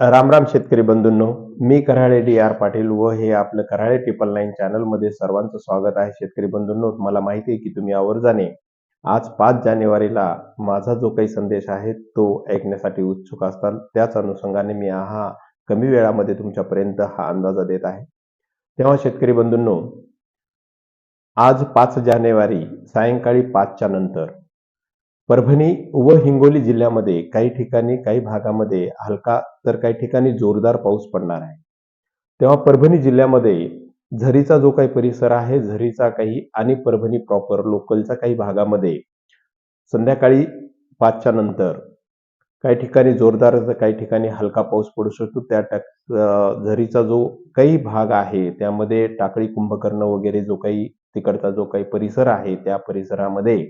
राम राम शेतकरी बंधूंनो मी कराळे डी आर पाटील व हे आपलं कराळे ट्रिपल नाईन चॅनलमध्ये सर्वांचं स्वागत आहे. शेतकरी बंधूंनो मला माहिती आहे की तुम्ही आवर्जाने आज पाच जानेवारीला माझा जो काही संदेश आहे तो ऐकण्यासाठी उत्सुक असताल. त्याच अनुषंगाने मी हा कमी वेळामध्ये तुमच्यापर्यंत हा अंदाजा देत आहे. तेव्हा शेतकरी बंधूंनो आज पाच जानेवारी सायंकाळी पाचच्या नंतर परभणी व हिंगोली जिल्ह्यामध्ये काही ठिकाणी काही भागामध्ये हलका तर काही ठिकाणी जोरदार पाऊस पडणार आहे. तेव्हा परभणी जिल्ह्यामध्ये झरीचा जो काही परिसर आहे झरीचा काही आणि परभणी प्रॉपर लोकलच्या काही भागामध्ये संध्याकाळी पाचच्या नंतर काही ठिकाणी जोरदार काही ठिकाणी हलका पाऊस पडू शकतो. त्या टाक झरीचा जो काही भाग आहे त्यामध्ये टाकळी कुंभकर्ण वगैरे जो काही तिकडचा जो काही परिसर आहे त्या परिसरामध्ये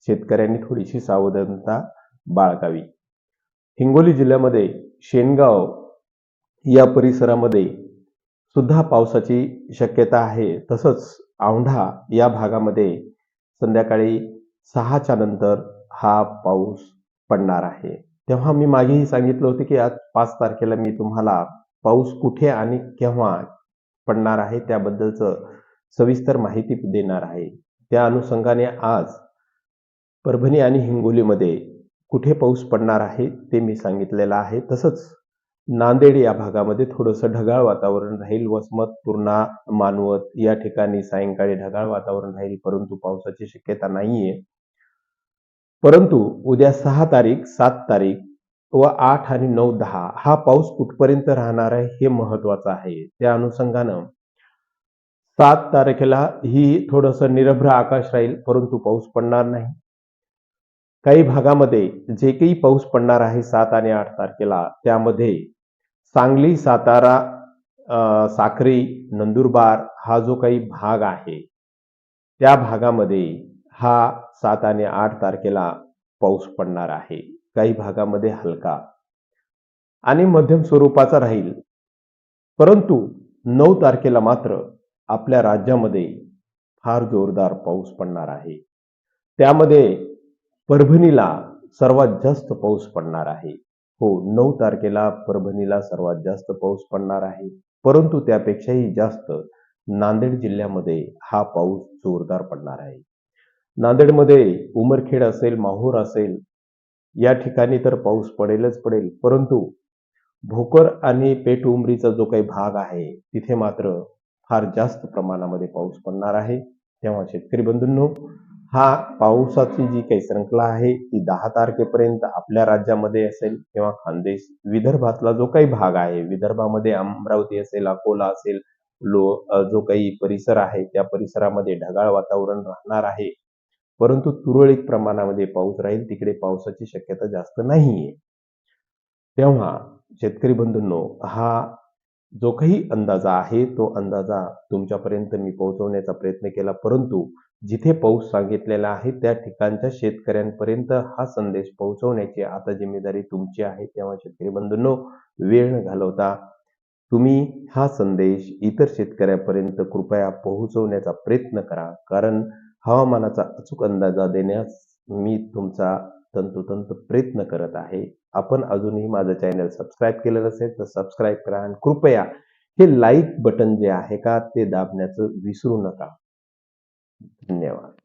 शेतकऱ्यांनी थोडीशी सावधानता बाळगावी. हिंगोली जिल्ह्यामध्ये शेनगाव या परिसरामध्ये सुद्धा पावसाची शक्यता आहे. तसंच औंढा या भागामध्ये संध्याकाळी सहाच्या नंतर हा पाऊस पडणार आहे. तेव्हा मी मागेही सांगितलं होतं की आज पाच तारखेला मी तुम्हाला पाऊस कुठे आणि केव्हा पडणार आहे त्याबद्दलचं सविस्तर माहिती देणार आहे. त्या अनुषंगाने आज परभणी आणि हिंगोलीमध्ये कुठे पाऊस पडणार आहे ते मी सांगितलेलं आहे. तसंच नांदेड या भागामध्ये थोडंसं ढगाळ वातावरण राहील. वसमत पूर्णा मानवत या ठिकाणी सायंकाळी ढगाळ वातावरण राहील परंतु पावसाची शक्यता नाहीये. परंतु उद्या सहा तारीख सात तारीख व आठ आणि नऊ दहा हा पाऊस कुठपर्यंत राहणार आहे हे महत्वाचं आहे. त्या अनुषंगानं सात तारखेला ही थोडंसं निरभ्र आकाश राहील परंतु पाऊस पडणार नाही. काही भागामध्ये जे काही पाऊस पडणार आहे सात आणि आठ तारखेला त्यामध्ये सांगली सातारा साखरी नंदुरबार हा जो काही भाग आहे त्या भागामध्ये हा सात आणि आठ तारखेला पाऊस पडणार आहे. काही भागामध्ये हलका आणि मध्यम स्वरूपाचा राहील. परंतु नऊ तारखेला मात्र आपल्या राज्यामध्ये फार जोरदार पाऊस पडणार आहे. त्यामध्ये परभणीला सर्वात जास्त पाऊस पडणार आहे. हो नऊ तारखेला परभणीला सर्वात जास्त पाऊस पडणार आहे. परंतु त्यापेक्षाही जास्त नांदेड जिल्ह्यामध्ये हा पाऊस जोरदार पडणार आहे. नांदेडमध्ये उमरखेड असेल माहूर असेल या ठिकाणी तर पाऊस पडेलच पडेल. परंतु भोकर आणि पेठ उमरीचा जो काही भाग आहे तिथे मात्र फार जास्त प्रमाणामध्ये पाऊस पडणार आहे. तेव्हा शेतकरी बंधूंनो हा पावसाची जी काही श्रृंखला आहे ती दहा तारखेपर्यंत आपल्या राज्यामध्ये असेल किंवा खानदेश विदर्भातला जो काही भाग आहे विदर्भामध्ये अमरावती असेल अकोला असेल लो जो काही परिसर आहे त्या परिसरामध्ये ढगाळ वातावरण राहणार आहे. परंतु तुरळक प्रमाणामध्ये पाऊस राहील तिकडे पावसाची शक्यता जास्त नाहीये. तेव्हा शेतकरी बंधूंनो हा जो काही अंदाजा आहे तो अंदाजा तुमच्यापर्यंत मी पोहोचवण्याचा प्रयत्न केला. परंतु जिथे पाऊस सांगितलेला आहे त्या ठिकाणच्या शेतकऱ्यांपर्यंत हा संदेश पोहोचवण्याची आता जिम्मेदारी तुमची आहे. तेव्हा शेतकरी बंधूंनो वेळ न घालवता तुम्ही हा संदेश इतर शेतकऱ्यापर्यंत कृपया पोहोचवण्याचा प्रयत्न करा. कारण हवामानाचा अचूक अंदाजा देण्यास मी तुमचा तंतोतंत प्रयत्न करत आहे. आपण अजूनही माझं चॅनल सबस्क्राईब केलं नसेल तर सबस्क्राईब करा आणि कृपया हे लाईक बटन जे आहे का ते दाबण्याचं विसरू नका. 念完